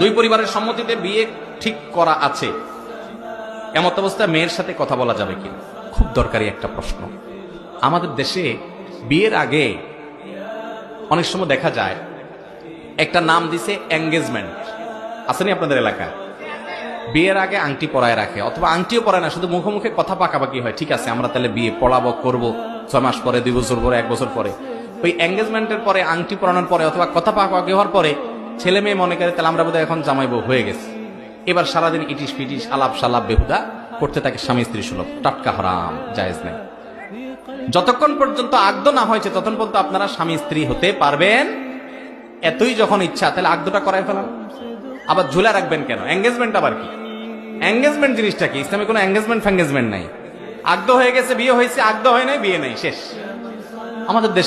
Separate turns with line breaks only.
দুই পরিবারের সম্মতিতে বিয়ে ঠিক করা আছে। এমত অবস্থায় মেয়ের সাথে কথা বলা যাবে কি? খুব দরকারি একটা প্রশ্ন। আমাদের দেশে বিয়ের আগে অনেক সময় দেখা যায়, একটা নাম দিছে এঙ্গেজমেন্ট আসেনি আপনাদের এলাকায়? বিয়ের আগে আংটি পরায় রাখে, অথবা আংটিও পরায় না, শুধু মুখোমুখে কথা পাকাপাকি হয়, ঠিক আছে, আমরা তাহলে বিয়ে পড়াবো, করব। ছয় মাস পরে, দুই বছর পরে, এক বছর পরে। ওই এঙ্গেজমেন্টের পরে, আংটি পরানোর পরে, অথবা কথা পাকাপাকি হওয়ার পরে, ছেলে মেয়ে মনে করে, তাহলে আমরা বোধহয় এখন জামাইবো হয়ে গেছে। এবার সারাদিন ইটিস পিটিস আলাপ সালাপ, বেহুদা করতে থাকে স্বামী স্ত্রী সুলভ। টাটকা হরাম, জায়েজ নেই। যতক্ষণ পর্যন্ত আগদ না হয়েছে, ততক্ষণ পর্যন্ত আপনারা স্বামী স্ত্রী হতে পারবেন। এতই যখন ইচ্ছা, তাহলে আগদটা করাই ফেলান। আবার ঝুলে রাখবেন কেন? এঙ্গেজমেন্ট আবার কি? এঙ্গেজমেন্ট জিনিসটা কি? ইসলামে কোনো এঙ্গেজমেন্ট ফ্যাঙ্গেজমেন্ট নাই। আগদ হয়ে গেছে বিয়ে হয়েছে আগ্রহ হয় নাই বিয়ে নাই শেষ। আমাদের দেশে